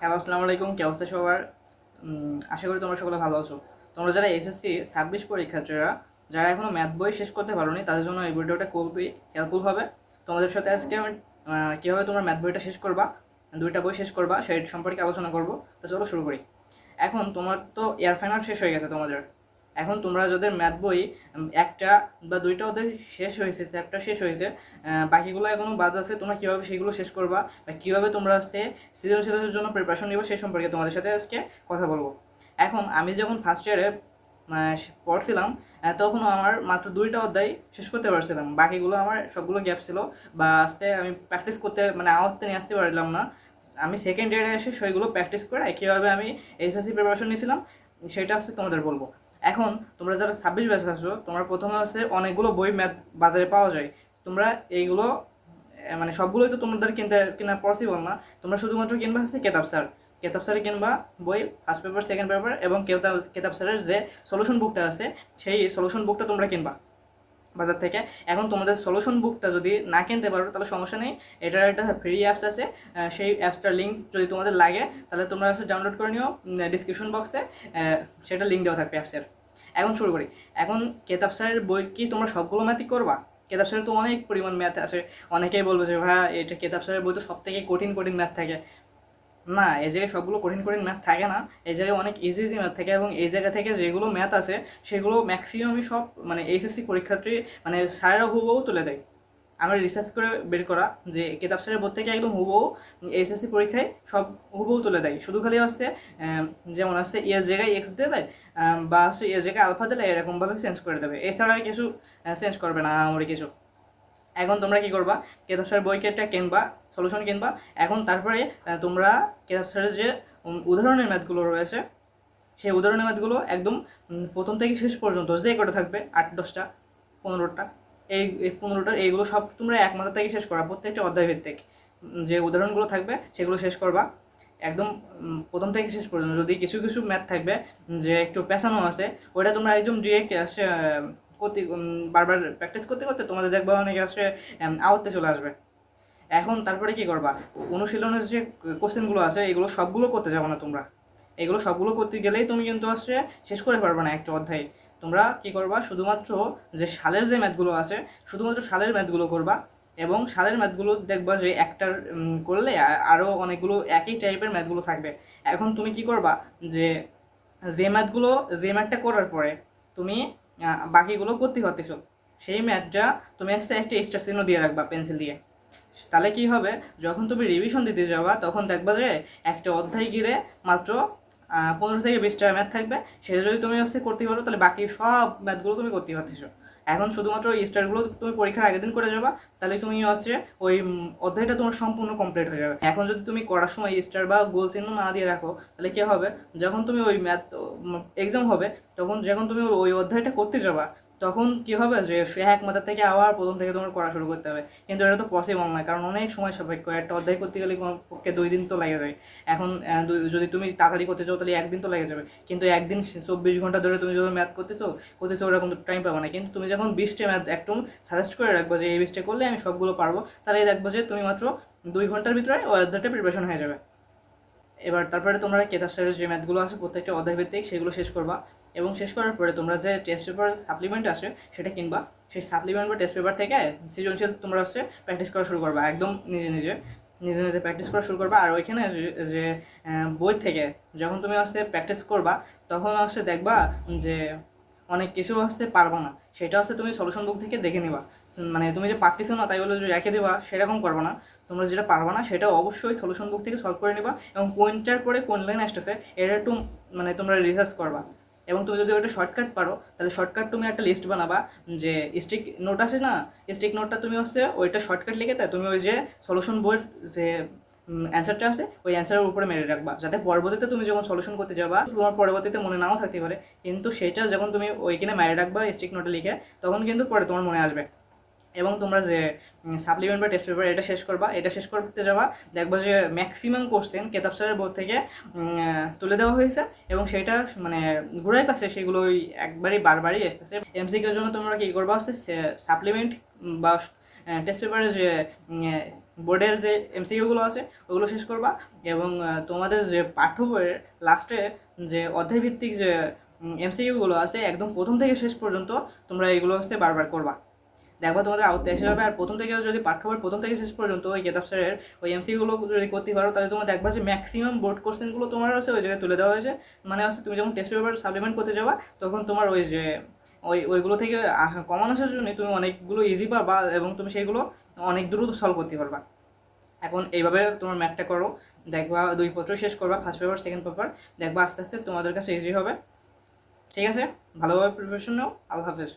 Hello, আসসালামু আলাইকুম। কে অবস্থা সবার? আশা করি তোমরা সকলে ভালো আছো। তোমরা যারা এসএসসি ছাব্বিশ পরীক্ষার্থীরা, যারা এখনও ম্যাথ বই শেষ করতে পারোনি, তাদের জন্য এই ভিডিওটা খুবই হেল্পফুল হবে। তোমাদের সাথে আজকে আমি কীভাবে তোমরা ম্যাথ বইটা শেষ করবা, দুইটা বই শেষ করবা, সেই সম্পর্কে আলোচনা করব। তো চলো শুরু করি। এখন তোমার তো এয়ার ফাইনাল শেষ হয়ে গেছে তোমাদের। এখন তোমরা যাদের ম্যাথ বই একটা বা দুইটা ওদের শেষ হয়েছে চ্যাপ্টার শেষ হয়েছে বাকিগুলো এখনও বাদ আছে, তোমরা কীভাবে সেগুলো শেষ করবা বা কীভাবে তোমরা হচ্ছে সৃজনশীলতার জন্য প্রিপারেশন নিব সেই সম্পর্কে তোমাদের সাথে আজকে কথা বলব। এখন আমি যখন ফার্স্ট ইয়ারে পড়ছিলাম তখন আমার মাত্র দুইটা অধ্যায় শেষ করতে পারছিলাম। বাকিগুলো আমার সবগুলো গ্যাপ ছিল বা আস্তে আমি প্র্যাকটিস করতে মানে আওয়াজতে নিয়ে আসতে পারলাম না। আমি সেকেন্ড ইয়ারে এসে সেইগুলো প্র্যাকটিস করে কীভাবে আমি এইচএসসি প্রিপারেশন নিয়েছিলাম, সেটা হচ্ছে তোমাদের বলব। এখন তোমরা যারা ছাব্বিশ ব্যাচ আছো, তোমরা প্রথমে হচ্ছে অনেকগুলো বই ম্যাথ বাজারে পাওয়া যায়। তোমরা এইগুলো মানে সবগুলোই তো তোমাদের কিনতে, কেনা পসিবল না। তোমরা শুধুমাত্র কিনবা হচ্ছে কেতাব স্যার। কেতাব স্যারে কিনবা বই ফার্স্ট পেপার সেকেন্ড পেপার এবং কেতাব কেতাব স্যারের যে সলিউশন বুকটা আছে, সেই সলিউশন বুকটা তোমরা কিনবা বাজার থেকে। এখন তোমাদের সলিউশন বুকটা যদি না কিনতে পারো, তাহলে সমস্যা নেই। এটার একটা ফ্রি অ্যাপস আছে সেই অ্যাপসটার লিঙ্ক যদি তোমাদের লাগে, তাহলে তোমরা ডাউনলোড করে নিও ডিসক্রিপশন বক্সে সেটা লিঙ্ক দেওয়া থাকবে অ্যাপসের এখন শুরু করি। এখন কেতাব স্যারের বই কি তোমরা সবগুলো ম্যাথই করবা? কেতাব স্যারের তো অনেক পরিমাণ ম্যাথ আছে। অনেকেই বলবে যে ভাই এটা কেতাব স্যারের বই তো সব থেকে কঠিন কঠিন ম্যাথ থাকে। না, এই জায়গায় সবগুলো কঠিন কঠিন ম্যাথ থাকে না। এই জায়গায় অনেক ইজি ইজি ম্যাথ থাকে এবং এই জায়গা থেকে যেগুলো ম্যাথ আছে, সেগুলো ম্যাক্সিমামই সব মানে এইচএসসি পরীক্ষার্থী মানে স্যারেরা হুবহু তুলে দেয়। আমি রিসার্চ করে বের করা যে কেতাব স্যারের বোর্ড থেকে একদম হুবহু এইচএসসি পরীক্ষায় সব হুবহু তুলে দেয়। শুধু খালি হচ্ছে যেমন হচ্ছে এর জায়গায় এক্স দেবে বা হচ্ছে এর জায়গায় আলফা দিলে এরকমভাবে চেঞ্জ করে দেবে। এছাড়া আর কিছু চেঞ্জ করবে না আমার কিছু। এখন তোমরা কি করবা? কেতাব স্যারের বই কেটে কিনবা সলিউশন কিনবা। এখন তারপরে তোমরা কেতাব স্যারের যে উদাহরণের ম্যাথগুলো রয়েছে, সেই উদাহরণের ম্যাথগুলো একদম প্রথম থেকে শেষ পর্যন্ত যে কটা থাকবে, আট, দশটা, পনেরোটা এই পনেরোটা, এইগুলো সব তোমরা এক মাথা থেকে শেষ করা প্রত্যেকটা অধ্যায় ভিত্তিক যে উদাহরণগুলো থাকবে, সেগুলো শেষ করবা। একদম প্রথম থেকে শেষ পর্যন্ত, যদি কিছু কিছু ম্যাথ থাকবে যে একটু পেছানো আছে, ওইটা তোমরা একদম ডিরেক্ট করতে বারবার প্র্যাকটিস করতে করতে তোমাদের দেখবা অনেকে আসে আউটতে চলে আসবে। এখন তারপরে কি করবা? অনুশীলনের যে কোশ্চেনগুলো আছে, এগুলো সবগুলো করতে যাব না তোমরা। এগুলো সবগুলো করতে গেলেই তুমি কিন্তু আসলে শেষ করে পারবে না একটা অধ্যায়। তোমরা কি করবা? শুধুমাত্র যে সালের যে ম্যাথগুলো আছে, শুধুমাত্র সালের ম্যাথগুলো করবা এবং সালের ম্যাথগুলো দেখবা যে একটার করলে আরও অনেকগুলো একই টাইপের ম্যাথগুলো থাকবে। এখন তুমি কি করবা? যে যে ম্যাথগুলো, যে ম্যাথটা করার পরে তুমি বাকিগুলো করতে পারতেছো। সেই ম্যাথটা তুমি হচ্ছে একটা এক্সট্রা চিহ্ন দিয়ে রাখবা পেন্সিল দিয়ে। তাহলে কি হবে? যখন তুমি রিভিশন দিতে যাবা, তখন দেখবা যে একটা অধ্যায় গিরে মাত্র পনেরো থেকে বিশটা ম্যাথ থাকবে। সেটা যদি তুমি হচ্ছে করতে পারো, তাহলে বাকি সব ম্যাথগুলো তুমি করতে পারতেছো। এখন শুধুমাত্র স্টারগুলো তুমি পরীক্ষার আগের দিন করে যাবা, তাহলে তুমি হচ্ছে ওই অধ্যায়টা তোমার সম্পূর্ণ কমপ্লিট হয়ে যাবে। এখন যদি তুমি করার সময় স্টার বা গোল চিহ্ন না দিয়ে রাখো, তাহলে কী হবে? যখন তুমি ওই ম্যাথ এক্সাম হবে, তখন যখন তুমি ওই অধ্যায়টা করতে যাবা তখন কি হবে যে এক মাথা থেকে আবার প্রথম থেকে তোমার পড়া শুরু করতে হবে। কিন্তু এটা তো পসিবল নয়, কারণ অনেক সময় সাপেক্ষ, একটা অধ্যায় করতে গেলে পক্ষে দুই দিন তো লেগে যায়। এখন যদি তুমি তাড়াতাড়ি করতে চাও তাহলে একদিন তো লেগে যাবে। কিন্তু একদিন চব্বিশ ঘণ্টা ধরে তুমি যদি ম্যাথ করতে চাও করতে চাও ওরকম টাইম পাবো না। কিন্তু তুমি যখন বিশটা ম্যাথ একদম সাজেস্ট করে রাখব যে এই বিশটা করলে আমি সবগুলো পারব, তাহলে দেখব যে তুমি মাত্র দুই ঘণ্টার ভিতরে ওই অধ্যায়টা প্রিপারেশন হয়ে যাবে। এবার তারপরে তোমরা কেতাব স্যারের যে ম্যাথগুলো আছে, প্রত্যেকটা অধ্যায় ভিত্তিক সেগুলো শেষ করবা। এবং শেষ করার পরে তোমরা যে টেস্ট পেপার সাপ্লিমেন্ট আছে, সেটা কিনবা। সেই সাপ্লিমেন্ট বা টেস্ট পেপার থেকে সৃজনশীল তোমরা হচ্ছে প্র্যাকটিস করা শুরু করবা, একদম নিজে নিজে। নিজে নিজে প্র্যাকটিস করা শুরু করবা। আর ওইখানে যে- বই থেকে যখন তুমি হচ্ছে প্র্যাকটিস করবা, তখন হচ্ছে দেখবা যে অনেক কিছু হচ্ছে পারবা না। সেটা হচ্ছে তুমি সলিউশন বুক থেকে দেখে নিবা। মানে তুমি যে পারতেছো না, তাই বলে যে রেখে দিবা, সেরকম করবা না। তোমরা যেটা পারবা না, সেটা অবশ্যই সলিউশন বুক থেকে সলভ করে নিবা এবং কোনটার পরে কোন লাইন আসতেছে এটা একটু মানে তোমরা রিসার্চ করবা। এবং তুমি যদি ওটা শর্টকাট পারো, তাহলে শর্টকাট তুমি একটা লিস্ট বানাবা যে স্টিক নোট আছে না স্টিক নোটটা তুমি হচ্ছে ওইটা শর্টকাট লিখে তাই তুমি ওই যে সলিউশন বইয়ের যে অ্যান্সারটা আছে, ওই অ্যান্সারের উপরে মেরে রাখবা। যাতে পরবর্তীতে তুমি যখন সলিউশন করতে যাবা, তোমার পরবর্তীতে মনে নাও থাকতে পারে, কিন্তু সেটা যখন তুমি ওইখানে মেরে রাখবা স্টিক নোটে লিখে, তখন কিন্তু পরে তোমার মনে আসবে। এবং তোমরা যে সাপ্লিমেন্ট বা টেস্ট পেপার এটা শেষ করবা। এটা শেষ করতে যাবা, দেখবা যে ম্যাক্সিমাম কোশ্চেন কেতাব স্যারের বোর্ড থেকে তুলে দেওয়া হয়েছে এবং সেটা মানে ঘুরাই পাচ্ছে সেগুলো ওই একবারই, বারবারই আসতেছে। এমসিকিউর জন্য তোমরা কী করবা, হচ্ছে সাপ্লিমেন্ট বা টেস্ট পেপারের যে বোর্ডের যে এমসিকিউগুলো আছে, ওগুলো শেষ করবা এবং তোমাদের যে পাঠ্য বইয়ের লাস্টে যে অধ্যায়ভিত্তিক যে এমসিকিউগুলো আছে, একদম প্রথম থেকে শেষ পর্যন্ত তোমরা এগুলো হচ্ছে বারবার করবা। দেখবা তোমাদের আওতায় এসে যাবে আর প্রথম থেকে যদি পাঠ্য বইয়ের প্রথম থেকে শেষ পর্যন্ত ওই কেতাব স্যারের ওই এমসিকিউগুলো যদি করতে পারো, তাহলে তোমরা দেখবা যে ম্যাক্সিমাম বোর্ড কোশ্চেনগুলো তোমার হচ্ছে ওই জায়গায় তুলে দেওয়া হয়েছে। মানে হচ্ছে তুমি যখন টেস্ট পেপার সাপ্লিমেন্ট করতে যাবা, তখন তোমার ওই যে, ওই, ওইগুলো থেকে কমান আসার জন্য তুমি অনেকগুলো ইজি পাবা এবং তুমি সেইগুলো অনেক দ্রুত সলভ করতে পারবা। এখন এইভাবে তোমার ম্যাথটা করো, দেখবা দুই পত্র শেষ করবা ফার্স্ট পেপার সেকেন্ড পেপার দেখবা আস্তে আস্তে তোমাদের কাছে ইজি হবে। ঠিক আছে? ভালোভাবে প্রিপারেশন নাও, আল্লাহ হাফেজ।